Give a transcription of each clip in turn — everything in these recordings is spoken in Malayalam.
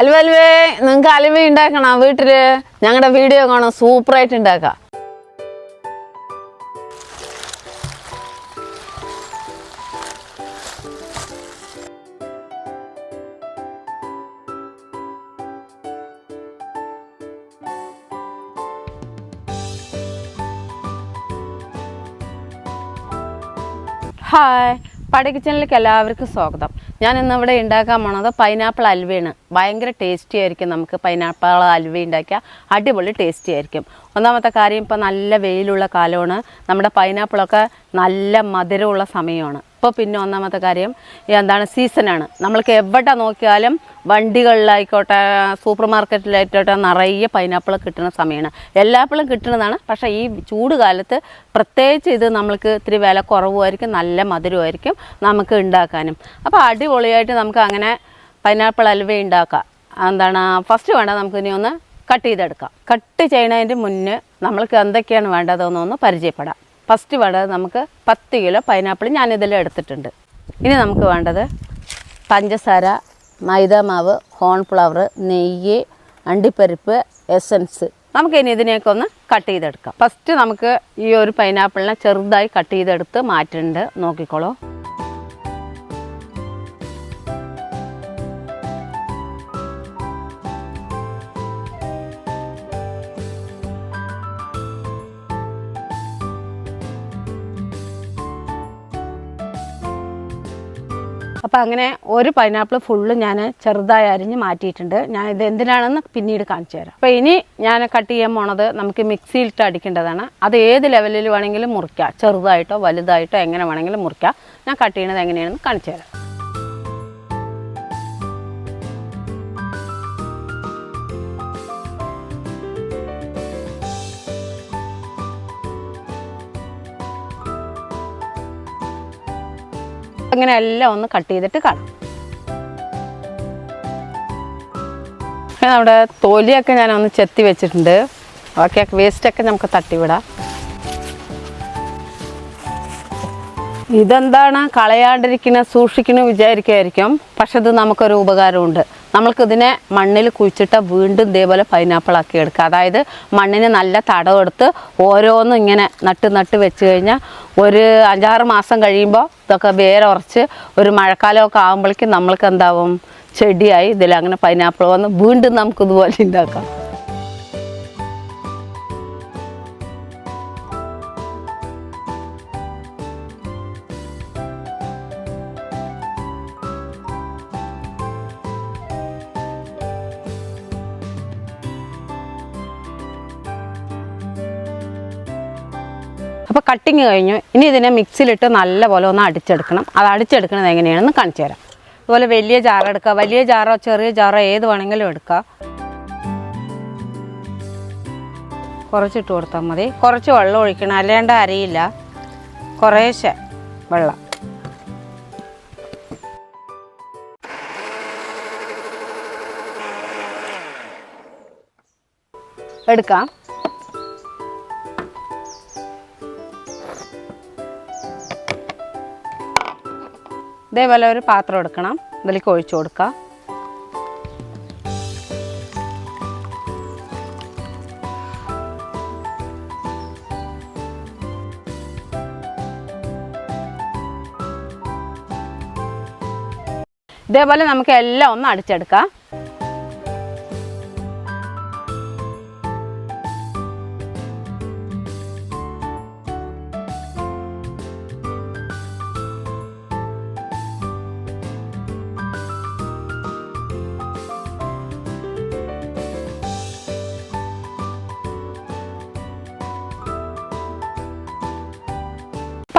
അലുവ അലുവേ നിങ്ങൾക്ക് അലുവ ഉണ്ടാക്കണം വീട്ടിൽ? ഞങ്ങളുടെ വീഡിയോ കാണാം സൂപ്പറായിട്ട് ഉണ്ടാക്കാം. ഹായ് പട കിച്ചണിലേക്ക് എല്ലാവർക്കും സ്വാഗതം. ഞാൻ ഇന്ന് ഇവിടെ ഉണ്ടാക്കാൻ പോണത് പൈനാപ്പിൾ അൽവയാണ്. ഭയങ്കര ടേസ്റ്റി ആയിരിക്കും നമുക്ക് പൈനാപ്പിൾ അൽവ ഉണ്ടാക്കിയാൽ അടിപൊളി ടേസ്റ്റി ആയിരിക്കും. ഒന്നാമത്തെ കാര്യം ഇപ്പോൾ നല്ല വെയിലുള്ള കാലമാണ്. നമ്മുടെ പൈനാപ്പിളൊക്കെ നല്ല മധുരമുള്ള സമയമാണ്. ഇപ്പോൾ പിന്നെ ഒന്നാമത്തെ കാര്യം എന്താണ് സീസണാണ് നമ്മൾക്ക് എവിടെ നോക്കിയാലും വണ്ടികളിലായിക്കോട്ടെ സൂപ്പർ മാർക്കറ്റിലായിക്കോട്ടെ നിറയെ പൈനാപ്പിൾ കിട്ടുന്ന സമയമാണ്. എല്ലാപ്പിളും കിട്ടുന്നതാണ്. പക്ഷേ ഈ ചൂട് കാലത്ത് പ്രത്യേകിച്ച് ഇത് നമ്മൾക്ക് ഇത്തിരി വില കുറവുമായിരിക്കും നല്ല മധുരമായിരിക്കും നമുക്ക് ഉണ്ടാക്കാനും. അപ്പോൾ അടിപൊളിയായിട്ട് നമുക്ക് അങ്ങനെ പൈനാപ്പിൾ അലുവ ഉണ്ടാക്കാം. എന്താണ് ഫസ്റ്റ് വേണ്ട നമുക്ക് ഇനി ഒന്ന് കട്ട് ചെയ്തെടുക്കാം. കട്ട് ചെയ്യുന്നതിന്റെ മുന്നേ നമ്മൾക്ക് എന്തൊക്കെയാണ് വേണ്ടതെന്നൊന്ന് പരിചയപ്പെടാം. ഫസ്റ്റ് വേണ്ടത് നമുക്ക് പത്ത് കിലോ പൈനാപ്പിൾ ഞാനിതിൽ എടുത്തിട്ടുണ്ട്. ഇനി നമുക്ക് വേണ്ടത് പഞ്ചസാര മൈദ മാവ് കോൺഫ്ലവർ നെയ്യ് അണ്ടിപ്പരിപ്പ് എസൻസ്. നമുക്ക് ഇനി ഇതിനെയൊക്കെ ഒന്ന് കട്ട് ചെയ്തെടുക്കാം. ഫസ്റ്റ് നമുക്ക് ഈ ഒരു പൈനാപ്പിളിനെ ചെറുതായി കട്ട് ചെയ്തെടുത്ത് മാറ്റുന്നുണ്ട് നോക്കിക്കോളൂ. അപ്പോൾ അങ്ങനെ ഒരു പൈനാപ്പിൾ ഫുള്ള് ഞാൻ ചെറുതായി അരിഞ്ഞ് മാറ്റിയിട്ടുണ്ട്. ഞാൻ ഇത് എന്തിനാണെന്ന് പിന്നീട് കാണിച്ചു തരാം. അപ്പോൾ ഇനി ഞാൻ കട്ട് ചെയ്യാൻ പോണത് നമുക്ക് മിക്സിയിലിട്ട് അടിക്കേണ്ടതാണ്. അത് ഏത് ലെവലിൽ വേണമെങ്കിലും മുറിക്കാം. ചെറുതായിട്ടോ വലുതായിട്ടോ എങ്ങനെ വേണമെങ്കിലും മുറിക്കാം. ഞാൻ കട്ട് ചെയ്യണത് എങ്ങനെയാണെന്ന് കാണിച്ചു തരാം. അങ്ങനെ എല്ലാം ഒന്ന് കട്ട് ചെയ്തിട്ട് കാണാം. നമ്മുടെ ഞാൻ ഒന്ന് ചെത്തി വെച്ചിട്ടുണ്ട്. ബാക്കിയൊക്കെ വേസ്റ്റൊക്കെ നമുക്ക് തട്ടിവിടാം. ഇതെന്താണ്? കളയാണ്ടിരിക്കണ സൂക്ഷിക്കണ വിചാരിക്കുമായിരിക്കും പക്ഷെ ഇത് നമുക്കൊരു ഉപകാരമുണ്ട്. നമ്മൾക്കിതിനെ മണ്ണിൽ കുഴിച്ചിട്ട് വീണ്ടും ഇതേപോലെ പൈനാപ്പിൾ ആക്കി എടുക്കുക. അതായത് മണ്ണിന് നല്ല തടവെടുത്ത് ഓരോന്നും ഇങ്ങനെ നട്ട് നട്ട് വെച്ച് കഴിഞ്ഞാൽ ഒരു അഞ്ചാറ് മാസം കഴിയുമ്പോൾ ഇതൊക്കെ വേരുറച്ച് ഒരു മഴക്കാലമൊക്കെ ആകുമ്പോഴേക്കും നമ്മൾക്ക് എന്താവും? ചെടിയായി ഇതിൽ അങ്ങനെ പൈനാപ്പിൾ വന്ന് വീണ്ടും നമുക്കിതുപോലെ ഉണ്ടാക്കാം. അപ്പോൾ കട്ടിങ് കഴിഞ്ഞു. ഇനി ഇതിനെ മിക്സിയിലിട്ട് നല്ലപോലെ ഒന്ന് അടിച്ചെടുക്കണം. അത് അടിച്ചെടുക്കുന്നത് എങ്ങനെയാണെന്ന് കാണിച്ചു തരാം. അതുപോലെ വലിയ ജാർ എടുക്കുക. വലിയ ജാറോ ചെറിയ ജാറോ ഏത് വേണമെങ്കിലും എടുക്കുക. കുറച്ചിട്ട് കൊടുത്താൽ മതി. കുറച്ച് വെള്ളം ഒഴിക്കണം. അല്ലാണ്ട് അരയില്ല. കുറേശ്ശെ വെള്ളം. എടുക്കാം. ഇതേപോലെ ഒരു പാത്രം എടുക്കണം. ഇതിലേക്ക് ഒഴിച്ചു കൊടുക്കുക. ഇതേപോലെ നമുക്ക് എല്ലാം ഒന്ന് അടിച്ചെടുക്കാം.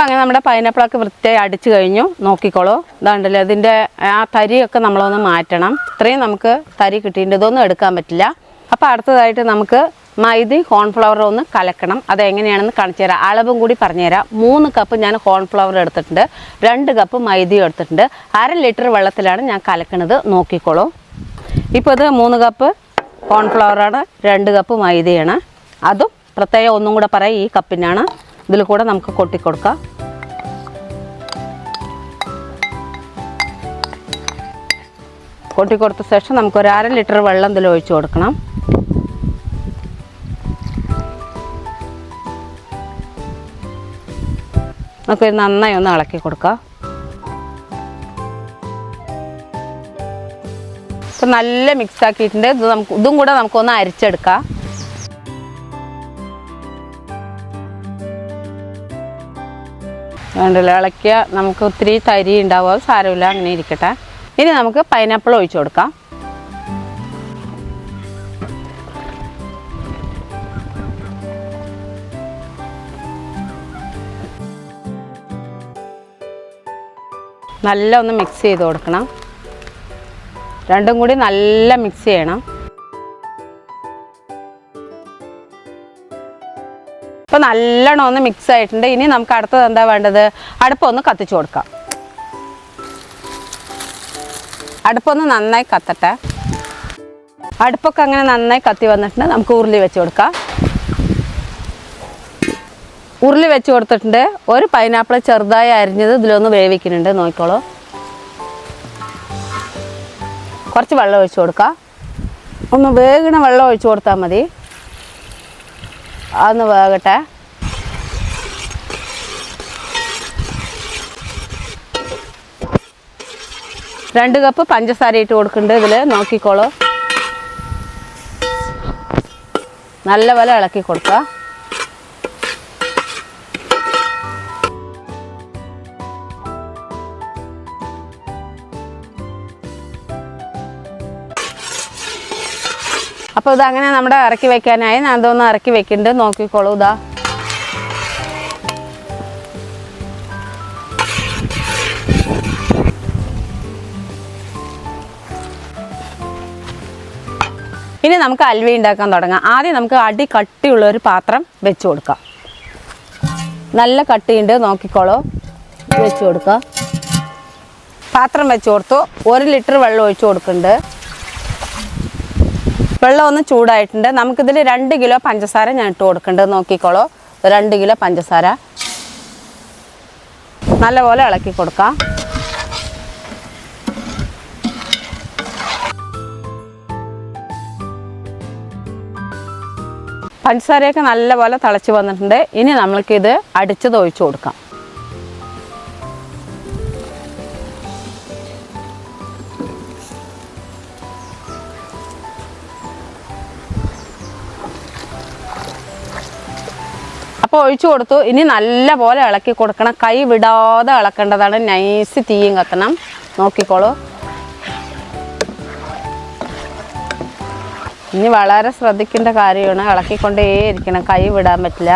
ഇപ്പം അങ്ങനെ നമ്മുടെ പൈനാപ്പിളൊക്കെ വൃത്തിയായി അടിച്ചു കഴിഞ്ഞു. നോക്കിക്കോളൂ. ഇതാണ്ടല്ലോ ഇതിന്റെ ആ തരിയൊക്കെ നമ്മളൊന്ന് മാറ്റണം. ഇത്രയും നമുക്ക് തരി കിട്ടിയിട്ടുണ്ട്. ഇതൊന്നും എടുക്കാൻ പറ്റില്ല. അപ്പോൾ അടുത്തതായിട്ട് നമുക്ക് മൈദ കോൺഫ്ലവർ ഒന്ന് കലക്കണം. അത് എങ്ങനെയാണെന്ന് കാണിച്ചു തരാം. അളവും കൂടി പറഞ്ഞുതരാം മൂന്ന് കപ്പ് ഞാൻ കോൺഫ്ലവർ എടുത്തിട്ടുണ്ട്. രണ്ട് കപ്പ് മൈദയും എടുത്തിട്ടുണ്ട്. അര ലിറ്റർ വെള്ളത്തിലാണ് ഞാൻ കലക്കണത്. നോക്കിക്കോളൂ. ഇപ്പോൾ ഇത് മൂന്ന് കപ്പ് കോൺഫ്ലവറാണ് രണ്ട് കപ്പ് മൈദയാണ്. അതും പ്രത്യേകം ഒന്നും കൂടെ പറയാം. ഈ കപ്പിനാണ് ഇതിൽ കൂടെ നമുക്ക് കൊട്ടിക്കൊടുക്കാം. കൊട്ടിക്കൊടുത്ത ശേഷം നമുക്ക് ഒരു അര ലിറ്റർ വെള്ളം ഇതിൽ ഒഴിച്ച് കൊടുക്കണം. നമുക്ക് നന്നായി ഒന്ന് ഇളക്കി കൊടുക്കാം. ഇപ്പം നല്ല മിക്സ് ആക്കിയിട്ടുണ്ട്. ഇത് നമുക്ക് ഇതും കൂടെ നമുക്കൊന്ന് അരിച്ചെടുക്കാം. വേണ്ടല്ലോ ഇളക്കിയ നമുക്ക് ഒത്തിരി തരി ഉണ്ടാവും സാരമില്ല അങ്ങനെ ഇരിക്കട്ടെ. ഇനി നമുക്ക് പൈനാപ്പിൾ ഒഴിച്ചു കൊടുക്കാം. നല്ല ഒന്ന് മിക്സ് ചെയ്ത് കൊടുക്കണം. രണ്ടും കൂടി നല്ല മിക്സ് ചെയ്യണം. ഇപ്പം നല്ലോണം ഒന്ന് മിക്സ് ആയിട്ടുണ്ട്. ഇനി നമുക്ക് അടുത്തത് എന്താ വേണ്ടത്? അടുപ്പൊന്ന് കത്തിച്ചു കൊടുക്കാം. അടുപ്പൊന്ന് നന്നായി കത്തട്ടെ. അടുപ്പൊക്കെ അങ്ങനെ നന്നായി കത്തി വന്നിട്ടുണ്ട്. നമുക്ക് ഉരുളി വെച്ച് കൊടുക്കാം. ഉരുളി വെച്ച് കൊടുത്തിട്ടുണ്ട്. ഒരു പൈനാപ്പിൾ ചെറുതായി അരിഞ്ഞത് ഇതിലൊന്ന് വേവിക്കുന്നുണ്ട്. നോക്കിക്കോളൂ. കുറച്ച് വെള്ളം ഒഴിച്ചു കൊടുക്കാം. ഒന്ന് വേഗണ വെള്ളം ഒഴിച്ചു കൊടുത്താൽ മതി. അതൊന്ന് വേകട്ടെ. രണ്ട് കപ്പ് പഞ്ചസാര ഇട്ട് കൊടുക്കുന്നുണ്ട് ഇതിൽ നോക്കിക്കോളൂ. നല്ലപോലെ ഇളക്കി കൊടുക്കുക. അപ്പോൾ ഇതങ്ങനെ നമ്മുടെ ഇറക്കി വെക്കാനായി ഞാൻ അതൊന്ന് ഇറക്കി വെക്കുന്നുണ്ട് നോക്കിക്കോളൂ ഇതാ. ഇനി നമുക്ക് അൽവ ഉണ്ടാക്കാൻ തുടങ്ങാം. ആദ്യം നമുക്ക് അടി കട്ടിയുള്ള ഒരു പാത്രം വെച്ച് കൊടുക്കാം. നല്ല കട്ടിയുണ്ട് നോക്കിക്കോളൂ. വെച്ച് കൊടുക്കുക പാത്രം വെച്ച് കൊടുത്തു. ഒരു ലിറ്റർ വെള്ളം ഒഴിച്ചു കൊടുക്കുന്നുണ്ട്. വെള്ളം ഒന്ന് ചൂടായിട്ടുണ്ട്. നമുക്കിതിൽ രണ്ട് കിലോ പഞ്ചസാര ഞാൻ ഇട്ട് കൊടുക്കേണ്ടത് നോക്കിക്കോളൂ. രണ്ട് കിലോ പഞ്ചസാര. നല്ലപോലെ ഇളക്കി കൊടുക്കാം. പഞ്ചസാരയൊക്കെ നല്ലപോലെ തിളച്ച് വന്നിട്ടുണ്ട്. ഇനി നമ്മൾക്കിത് അടിച്ചത് ഒഴിച്ചു കൊടുക്കാം. അപ്പോൾ ഒഴിച്ചു കൊടുത്തു. ഇനി നല്ല പോലെ ഇളക്കി കൊടുക്കണം. കൈ വിടാതെ ഇളക്കേണ്ടതാണ്. നൈസ് തീയും കത്തണം. നോക്കിക്കോളൂ. ഇനി വളരെ ശ്രദ്ധിക്കേണ്ട കാര്യമാണ്. ഇളക്കിക്കൊണ്ടേ ഇരിക്കണം കൈ വിടാൻ പറ്റില്ല.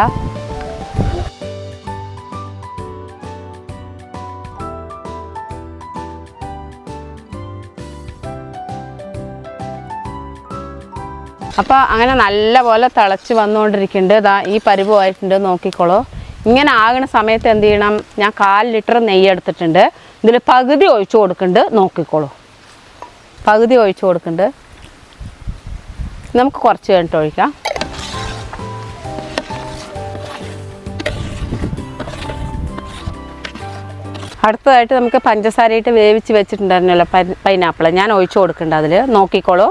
അപ്പോൾ അങ്ങനെ നല്ലപോലെ തിളച്ച് വന്നുകൊണ്ടിരിക്കുന്നുണ്ട്. ഇതാ ഈ പരിവുമായിട്ടുണ്ട് നോക്കിക്കോളൂ. ഇങ്ങനെ ആകുന്ന സമയത്ത് എന്ത് ചെയ്യണം? ഞാൻ കാൽ ലിറ്റർ നെയ്യ് എടുത്തിട്ടുണ്ട്. ഇതിൽ പകുതി ഒഴിച്ചു കൊടുക്കുന്നുണ്ട്. നോക്കിക്കോളൂ. പകുതി ഒഴിച്ചു കൊടുക്കുന്നുണ്ട്. നമുക്ക് കുറച്ച് കഴിഞ്ഞിട്ട് ഒഴിക്കാം. അടുത്തതായിട്ട് നമുക്ക് പഞ്ചസാരയിട്ട് വേവിച്ച് വെച്ചിട്ടുണ്ടായിരുന്നല്ലോ പൈനാപ്പിൾ ഞാൻ ഒഴിച്ചു കൊടുക്കുന്നുണ്ട് അതിൽ നോക്കിക്കോളൂ.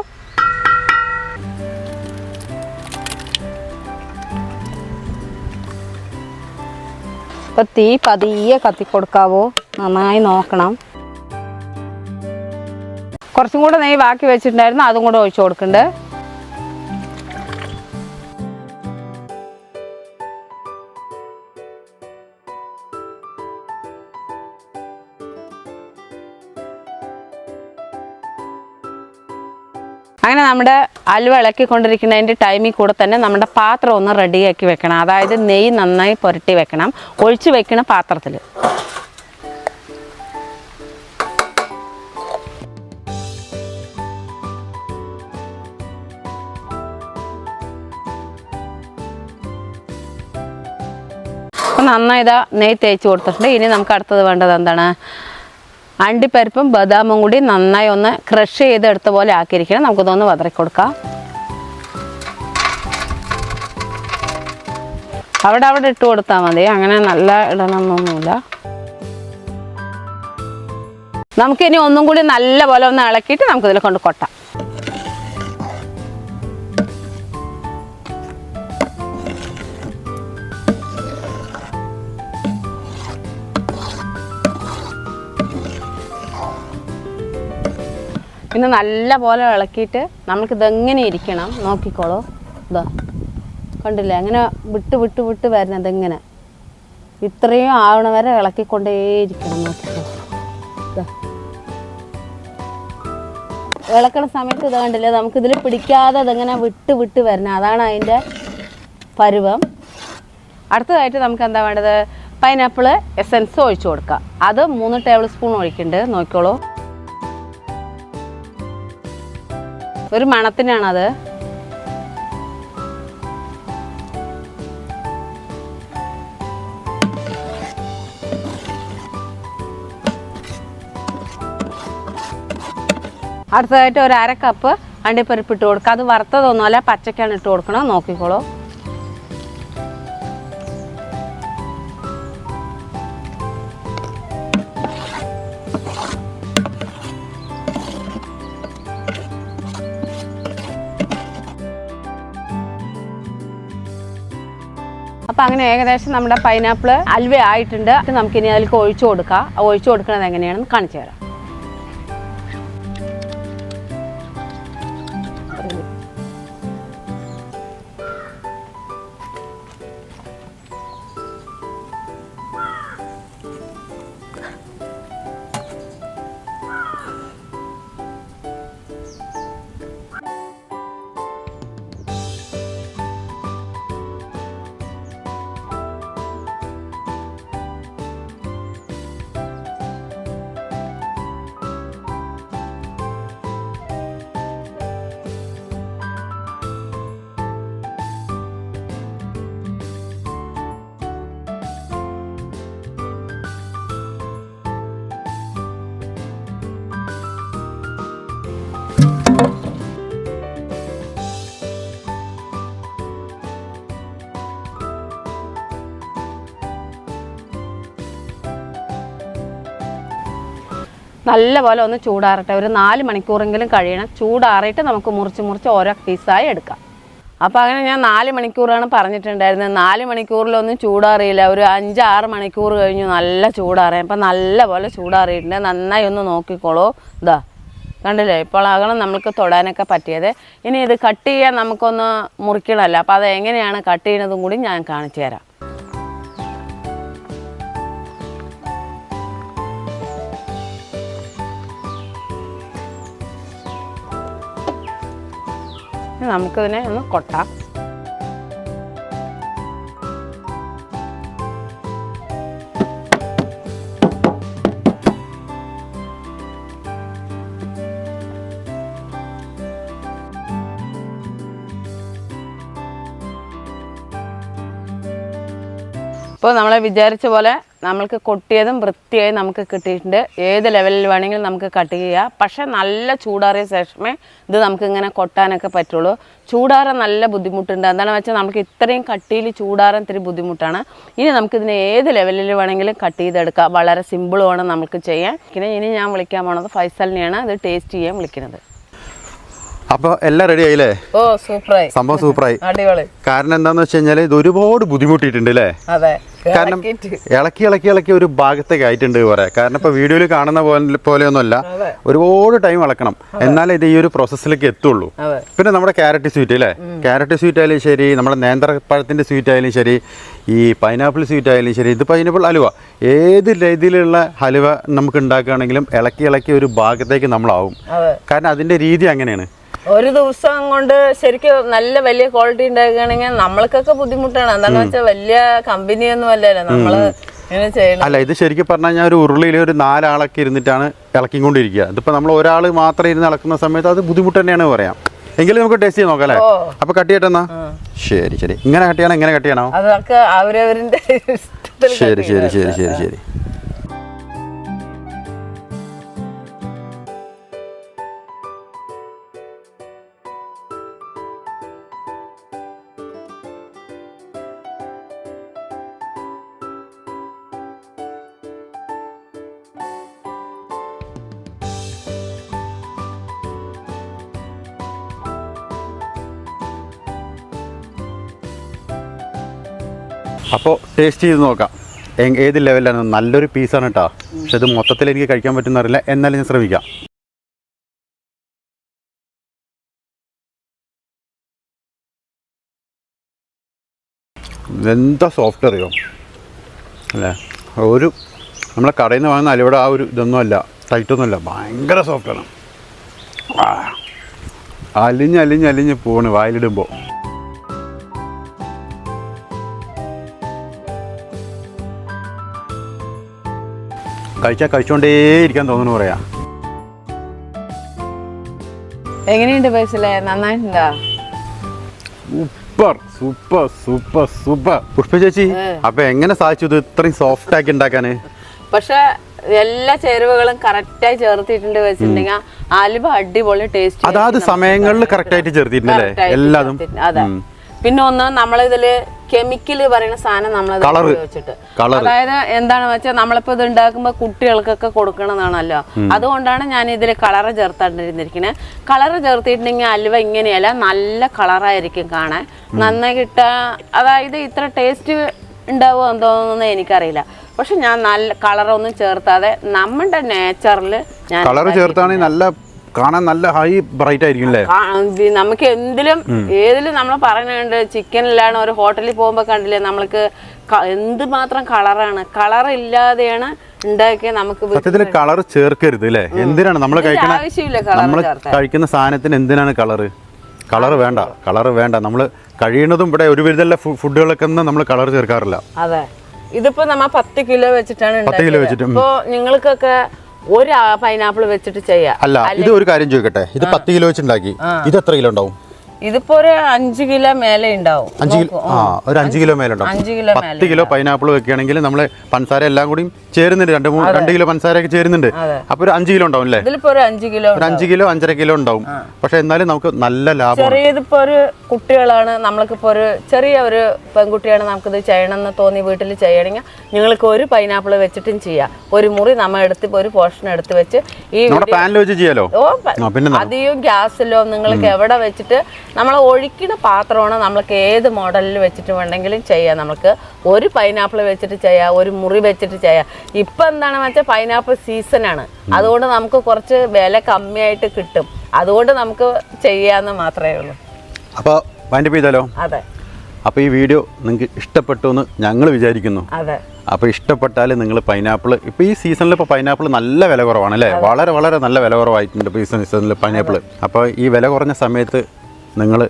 ഇപ്പം തീ പതിയെ കത്തിക്കൊടുക്കാവോ നന്നായി നോക്കണം. കുറച്ചും കൂടെ നെയ്യ് ബാക്കി വെച്ചിട്ടുണ്ടായിരുന്നു അതും കൂടെ ഒഴിച്ചു കൊടുക്കുന്നുണ്ട്. നമ്മുടെ അലുവ ഇളക്കിക്കൊണ്ടിരിക്കുന്നതിന്റെ ടൈമിൽ കൂടെ തന്നെ നമ്മുടെ പാത്രം ഒന്ന് റെഡിയാക്കി വെക്കണം. അതായത് നെയ്യ് നന്നായി പുരട്ടി വെക്കണം. ഒഴിച്ചു വെക്കണ പാത്രത്തിൽ നന്നായി ഇതാ നെയ്യ് തേച്ച് കൊടുത്തിട്ടുണ്ട്. ഇനി നമുക്ക് അടുത്തത് വേണ്ടത് എന്താണ്? അണ്ടിപ്പരിപ്പും ബദാമും കൂടി നന്നായി ഒന്ന് ക്രഷ് ചെയ്തെടുത്ത പോലെ ആക്കിയിരിക്കണം. നമുക്കിതൊന്ന് വതറി കൊടുക്കാം അവിടെ അവിടെ ഇട്ട് കൊടുത്താൽ മതി. അങ്ങനെ നല്ല ഇടണമെന്നൊന്നുമില്ല നമുക്കിനി ഒന്നും കൂടി നല്ല പോലെ ഒന്ന് ഇളക്കിയിട്ട് നമുക്കിതിൽ കൊണ്ട് കൊട്ടാം. പിന്നെ നല്ല പോലെ ഇളക്കിയിട്ട് നമുക്കിതെങ്ങനെ ഇരിക്കണം നോക്കിക്കോളൂ. ഇതാ കണ്ടില്ലേ? അങ്ങനെ വിട്ട് വിട്ട് വിട്ട് വരുന്നത് എങ്ങനെ ഇത്രയും ആവണ വരെ ഇളക്കിക്കൊണ്ടേയിരിക്കണം നോക്കിക്കോളൂ ഇതാ ഇളക്കണ സമയത്ത് ഇത് കണ്ടില്ലേ? നമുക്കിതിൽ പിടിക്കാതെ ഇതെങ്ങനെ വിട്ട് വിട്ട് വരണം അതാണ് അതിന്റെ പരുവം. അടുത്തതായിട്ട് നമുക്ക് എന്താ വേണ്ടത്? പൈനാപ്പിൾ എസൻസ് ഒഴിച്ചു കൊടുക്കുക അത് മൂന്ന് ടേബിൾ സ്പൂൺ ഒഴിക്കുന്നുണ്ട്. നോക്കിക്കോളൂ. ഒരു മണത്തിനാണത്. അടുത്തതായിട്ട് ഒരു അര കപ്പ് അണ്ടിപ്പരിപ്പ് ഇട്ട് കൊടുക്കുക. അത് വറുത്തതൊന്നുമല്ല പച്ചക്കാണ് ഇട്ട് കൊടുക്കണം നോക്കിക്കോളൂ. അപ്പം അങ്ങനെ ഏകദേശം നമ്മുടെ പൈനാപ്പിൾ അൽവ ആയിട്ടുണ്ട് നമുക്ക് നമുക്കിനി അതിലേക്ക് ഒഴിച്ചു കൊടുക്കാം. ഒഴിച്ചു കൊടുക്കുന്നത് എങ്ങനെയാണെന്ന് കാണിച്ചു തരാം. നല്ലപോലെ ഒന്ന് ചൂടാറട്ടെ. ഒരു നാല് മണിക്കൂറെങ്കിലും കഴിയണം. ചൂടാറിയിട്ട് നമുക്ക് മുറിച്ച് മുറിച്ച് ഓരോ പീസായി എടുക്കാം. അപ്പോൾ അങ്ങനെ ഞാൻ നാല് മണിക്കൂറാണ് പറഞ്ഞിട്ടുണ്ടായിരുന്നത്. നാല് മണിക്കൂറിലൊന്നും ചൂടാറിയില്ല. ഒരു അഞ്ചാറ് മണിക്കൂർ കഴിഞ്ഞു നല്ല ചൂടാറിയാം. അപ്പം നല്ലപോലെ ചൂടാറിയിട്ടുണ്ട്. നന്നായി ഒന്ന് നോക്കിക്കോളൂ. ഇതാ കണ്ടില്ലേ? ഇപ്പോൾ ആകണം നമുക്ക് തൊടാനൊക്കെ പറ്റിയത്. ഇനി ഇത് കട്ട് ചെയ്യാൻ നമുക്കൊന്ന് മുറിക്കണമല്ലോ. അപ്പോൾ അത് എങ്ങനെയാണ് കട്ട് ചെയ്യുന്നതും കൂടി ഞാൻ കാണിച്ചു തരാം. നമുക്കിതിനെ ഒന്ന് കൊട്ടാം. ഇപ്പോൾ നമ്മൾ വിചാരിച്ച പോലെ നമ്മൾക്ക് കൊട്ടിയതും വൃത്തിയായി നമുക്ക് കിട്ടിയിട്ടുണ്ട്. ഏത് ലെവലിൽ വേണമെങ്കിലും നമുക്ക് കട്ട് ചെയ്യാം. പക്ഷേ നല്ല ചൂടാറിയ ശേഷമേ ഇത് നമുക്ക് ഇങ്ങനെ കൊട്ടാനൊക്കെ പറ്റുള്ളൂ. ചൂടാറാൻ നല്ല ബുദ്ധിമുട്ടുണ്ട്. എന്താണെന്ന് വെച്ചാൽ നമുക്ക് ഇത്രയും കട്ടിയിൽ ചൂടാറാൻ ഇത്തിരി ബുദ്ധിമുട്ടാണ്. ഇനി നമുക്കിതിനെ ഏത് ലെവലിൽ വേണമെങ്കിലും കട്ട് ചെയ്തെടുക്കാം. വളരെ സിമ്പിളുമാണ് നമുക്ക് ചെയ്യാൻ. പിന്നെ ഇനി ഞാൻ വിളിക്കാൻ പോണത് ഫൈസലിനെയാണ്. ഇത് ടേസ്റ്റ് ചെയ്യാൻ വിളിക്കുന്നത്. അപ്പോൾ എല്ലാം റെഡി ആയില്ലേ? ഓ സൂപ്പറായി. സംഭവം സൂപ്പറായി. അടിപൊളി. കാരണം എന്താന്ന് വെച്ച് കഴിഞ്ഞാൽ ഇത് ഒരുപാട് ബുദ്ധിമുട്ടിയിട്ടുണ്ട് അല്ലേ? അതെ. കാരണം ഇളക്കി ഇളക്കി ഇളക്കി ഒരു ഭാഗത്തേക്ക് ആയിട്ടുണ്ട് പറയാം കാരണം ഇപ്പൊ വീഡിയോയിൽ കാണുന്ന പോലെ പോലെയൊന്നുമല്ല. ഒരുപാട് ടൈം ഇളക്കണം. എന്നാലേ ഇത് ഈ ഒരു പ്രോസസ്സിലേക്ക് എത്തുള്ളൂ. പിന്നെ നമ്മുടെ ക്യാരറ്റ് സ്വീറ്റ് അല്ലേ? ക്യാരറ്റ് സ്വീറ്റ് ആയാലും ശരി നമ്മുടെ നേന്ത്രപ്പഴത്തിന്റെ സ്വീറ്റ് ആയാലും ശരി ഈ പൈനാപ്പിൾ സ്വീറ്റ് ആയാലും ശരി ഇത് പൈനാപ്പിൾ ഹലുവ ഏത് രീതിയിലുള്ള ഹലുവ നമുക്ക് ഉണ്ടാക്കുകയാണെങ്കിലും ഇളക്കി ഇളക്കി ഒരു ഭാഗത്തേക്ക് നമ്മളാവും. കാരണം അതിന്റെ രീതി അങ്ങനെയാണ്. ഒരു ദിവസം കൊണ്ട് ശരിക്കും നല്ല വലിയ ക്വാളിറ്റി ഉണ്ടാക്കുകയാണെങ്കിൽ നമ്മൾക്കൊക്കെ ബുദ്ധിമുട്ടാണ്. എന്താണെന്ന് വെച്ചാൽ വലിയ കമ്പനി ഒന്നും അല്ലല്ലോ. നമ്മൾ അല്ല ഇത് ശരിക്കും പറഞ്ഞാൽ ഞാൻ ഒരു ഉരുളിയിൽ ഒരു നാലാളൊക്കെ ഇരുന്നിട്ടാണ് ഇളക്കിക്കൊണ്ടിരിക്കുക. ഇതിപ്പോൾ നമ്മൾ ഒരാൾ മാത്രം ഇരുന്ന് ഇളക്കുന്ന സമയത്ത് അത് ബുദ്ധിമുട്ട് തന്നെയാണ് പറയാം. എങ്കിലും നമുക്ക് ടേസ്റ്റ് ചെയ്ത് നോക്കാം അല്ലേ? അപ്പൊ കട്ട് ചെയ്യട്ടെന്നാ ശരി ശരി. ഇങ്ങനെ കട്ട് ചെയ്യണം? ഇങ്ങനെ കട്ട് ചെയ്യണോ? അതൊക്കെ അവരവരിന്റെ ശരി ശരി ശരി ശരി ശരി. ടേസ്റ്റ് ചെയ്ത് നോക്കാം. ഏത് ലെവലിലാണ് നല്ലൊരു പീസാണ് കേട്ടോ പക്ഷെ ഇത് മൊത്തത്തിൽ എനിക്ക് കഴിക്കാൻ പറ്റുന്ന അറിയില്ല എന്നാലും ഞാൻ ശ്രമിക്കാം. എന്താ സോഫ്റ്റ് അറിയോ? അല്ലേ? ഒരു നമ്മളെ കടയിൽ നിന്ന് വാങ്ങുന്ന അലിവിടെ ആ ഒരു ഇതൊന്നും അല്ല. ടൈറ്റൊന്നുമല്ല ഭയങ്കര സോഫ്റ്റാണ് അലിഞ്ഞ് അലിഞ്ഞ് അലിഞ്ഞ് പോണ് വായിലിടുമ്പോൾ കഴിച്ചാൽ കഴിച്ചുകൊണ്ടേ ഇരിക്കാൻ തോന്നുന്നു പറയാ. എങ്ങനെയുണ്ട് പൈസല്ലേ നന്നായിട്ടുണ്ടോ? Super super super super. Pushpa ചേച്ചി അപ്പൊ എങ്ങനെ സാധിച്ചു ഇത് ഇത്രയും സോഫ്റ്റ് ആക്കി ഉണ്ടാക്കാന്? പക്ഷെ എല്ലാ ചേരുവകളും കറക്റ്റായി ചേർത്തിട്ടുണ്ട് വെച്ചിട്ടുണ്ടെങ്കിൽ ആലുവ അടിപൊളി ടേസ്റ്റ് അതാത് സമയങ്ങളിൽ കറക്റ്റ് ആയിട്ട് ചേർത്തിട്ടുണ്ടല്ലേ എല്ലാതും. അതെ. പിന്നെ ഒന്ന് നമ്മളിതിൽ കെമിക്കൽ പറയുന്ന സാധനം നമ്മൾ. ഉപയോഗിച്ചിട്ട്. അതായത് എന്താണെന്ന് വെച്ചാൽ നമ്മളിപ്പോ ഇത് ഉണ്ടാക്കുമ്പോ കുട്ടികൾക്കൊക്കെ കൊടുക്കണമെന്നാണല്ലോ അതുകൊണ്ടാണ് ഞാൻ ഇതിൽ കളറ് ചേർത്താണ്ടിരുന്നിരിക്കുന്നത് കളറ് ചേർത്തിട്ടുണ്ടെങ്കിൽ അലുവ ഇങ്ങനെയല്ല നല്ല കളറായിരിക്കും കാണാൻ. നന്നായി കിട്ട അതായത് ഇത്ര ടേസ്റ്റ് ഉണ്ടാവുമോ എന്തോന്നൊന്നും എനിക്കറിയില്ല. പക്ഷെ ഞാൻ നല്ല കളറൊന്നും ചേർത്താതെ നമ്മുടെ നേച്ചറിൽ ഞാൻ കളർ ചേർത്താണെങ്കിൽ നല്ല കാണാൻ നല്ല ഹൈ ബ്രൈറ്റ് ആയിരിക്കും അല്ലേ നമുക്ക് എന്തിലും ഏതിലും നമ്മൾ പറയുന്നുണ്ട് ചിക്കനിലാണ് ഒരു ഹോട്ടലിൽ പോകുമ്പോൾ കണ്ടില്ലേ നമ്മൾക്ക് എന്ത് മാത്രം കളറാണ് കളർ ഇല്ലാതെയാണ് ഉണ്ടാക്കിയ നമുക്ക് സത്യത്തിൽ കളർ ചേർക്കരുത് അല്ലേ എന്തിനാണ് നമ്മൾ കഴിക്കുന്ന കളർ നമ്മൾ കഴിക്കുന്ന സാധനത്തിന് എന്തിനാണ് കളറ് കളർ വേണ്ട കളർ വേണ്ട. നമ്മൾ കഴിയുന്നതും ഇവിടെ ഒരു വിധമുള്ള ഫുഡുകളൊക്കെ നമ്മൾ കളർ ചേർക്കാറില്ല. അതെ. ഇതിപ്പോ നമ്മ പത്ത് കിലോ വെച്ചിട്ടാണ് പത്ത് കിലോ വെച്ചിട്ട്, ഇപ്പോ നിങ്ങൾക്കൊക്കെ ഒരു പൈനാപ്പിൾ വെച്ചിട്ട് ചെയ്യാം. അല്ല ഇത് ഒരു കാര്യം ചോദിക്കട്ടെ? ഇത് പത്ത് കിലോ വെച്ചുണ്ടാക്കി ഇത് എത്ര കിലോ ഉണ്ടാവും? ഇതിപ്പോ ഒരു അഞ്ച് കിലോ മേലെ ഉണ്ടാവും. അഞ്ച് കിലോ ആ ഒരു അഞ്ച് കിലോ മേലെ ഉണ്ടാവും. അഞ്ച് കിലോ പത്ത് കിലോ പൈനാപ്പിൾ വെക്കുകയാണെങ്കിൽ നമ്മൾ പഞ്ചസാര എല്ലാം കൂടി ചേരുന്നുണ്ട്. രണ്ട് മൂന്ന് രണ്ട് കിലോ പഞ്ചസാരയൊക്കെ ചേരുന്നുണ്ട്. അതെ. അപ്പൊ ഒരു അഞ്ച് കിലോ ഉണ്ടാവും അല്ലേ? ഇതിലിപ്പോ ഒരു അഞ്ച് കിലോ ഒരു അഞ്ച് കിലോ അഞ്ചര കിലോ ഉണ്ടാവും. പക്ഷെ എന്നാലും നമുക്ക് നല്ല ലാഭം ചെറിയതിപ്പോ ഒരു കുട്ടികളാണ്. നമ്മൾക്കിപ്പോ ഒരു ചെറിയ ഒരു പെൺകുട്ടിയാണ് നമുക്കിത് ചെയ്യണമെന്ന് തോന്നി വീട്ടിൽ ചെയ്യണമെങ്കിൽ നിങ്ങൾക്ക് ഒരു പൈനാപ്പിൾ വെച്ചിട്ടും ചെയ്യാം. ഒരു മുറി നമ്മൾ എടുത്ത് ഒരു പോർഷൻ എടുത്ത് വെച്ച് ഈ പാനിൽ വെച്ച് ചെയ്യാലോ? അധികം ഗ്യാസിലോ നിങ്ങൾക്ക് എവിടെ വെച്ചിട്ട് നമ്മൾ ഒഴിക്കുന്ന പാത്രമാണ് നമ്മൾക്ക് ഏത് മോഡലിൽ വെച്ചിട്ട് വേണമെങ്കിലും ചെയ്യാം. നമുക്ക് ഒരു പൈനാപ്പിൾ വെച്ചിട്ട് ചെയ്യാം ഒരു മുറി വെച്ചിട്ട് ചെയ്യാം. ഇപ്പം എന്താണെന്ന് വെച്ചാൽ പൈനാപ്പിൾ സീസണാണ് അതുകൊണ്ട് നമുക്ക് കുറച്ച് വില കമ്മിയായിട്ട് കിട്ടും. അതുകൊണ്ട് നമുക്ക് ചെയ്യാമെന്ന് മാത്രമേ ഉള്ളൂ. അപ്പോൾ വൈൻഡപ്പ് ചെയ്താലോ? അതെ. അപ്പോൾ ഈ വീഡിയോ നിങ്ങൾക്ക് ഇഷ്ടപ്പെട്ടു എന്ന് ഞങ്ങൾ വിചാരിക്കുന്നു. അതെ. അപ്പോൾ ഇഷ്ടപ്പെട്ടാൽ നിങ്ങൾ പൈനാപ്പിൾ ഇപ്പോൾ ഈ സീസണിൽ ഇപ്പോൾ പൈനാപ്പിൾ നല്ല വില കുറവാണ് അല്ലേ വളരെ വളരെ നല്ല വില കുറവായിട്ടുണ്ട് ഇപ്പോൾ ഈ സീസണിൽ പൈനാപ്പിൾ അപ്പോൾ ഈ വില കുറഞ്ഞ സമയത്ത് നിങ്ങൾ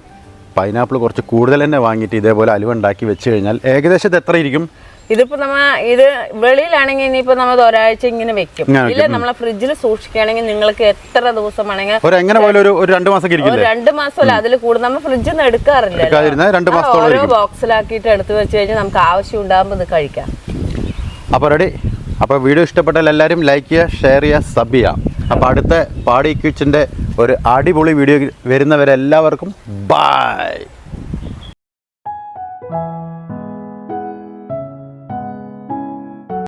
പൈനാപ്പിൾ കുറച്ച് കൂടുതൽ തന്നെ വാങ്ങിയിട്ട് ഇതേപോലെ അലുവ ഉണ്ടാക്കി വെച്ച് കഴിഞ്ഞാൽ ഏകദേശം ഇത് എത്ര ഇരിക്കും ഇതിപ്പോ നമ്മ ഇത് വെളിയിലാണെങ്കിൽ ഇനിയിപ്പോ നമ്മൾ ഒരാഴ്ച ഇങ്ങനെ വെക്കും. ഇല്ല നമ്മളെ ഫ്രിഡ്ജിൽ സൂക്ഷിക്കുകയാണെങ്കിൽ നിങ്ങൾക്ക് എത്ര ദിവസം ആണെങ്കിൽ എങ്ങനെ പോലും ഒരു രണ്ട് മാസം രണ്ട് മാസമല്ല അതിൽ കൂടുതൽ നമ്മൾ ഫ്രിഡ്ജിൽ നിന്ന് എടുക്കാറില്ല ഓരോ ബോക്സിലാക്കിയിട്ട് എടുത്തു വെച്ച് കഴിഞ്ഞാൽ നമുക്ക് ആവശ്യം ഉണ്ടാകുമ്പോൾ ഇത് കഴിക്കാം. അപ്പോൾ റെഡി അപ്പോൾ വീഡിയോ ഇഷ്ടപ്പെട്ടാൽ എല്ലാവരും ലൈക്ക് ചെയ്യുക ഷെയർ ചെയ്യുക സബ് ചെയ്യുക. അപ്പോൾ അടുത്ത പാടി കിച്ചന്റെ ഒരു അടിപൊളി വീഡിയോ വരുന്നവരെല്ലാവർക്കും ബായ്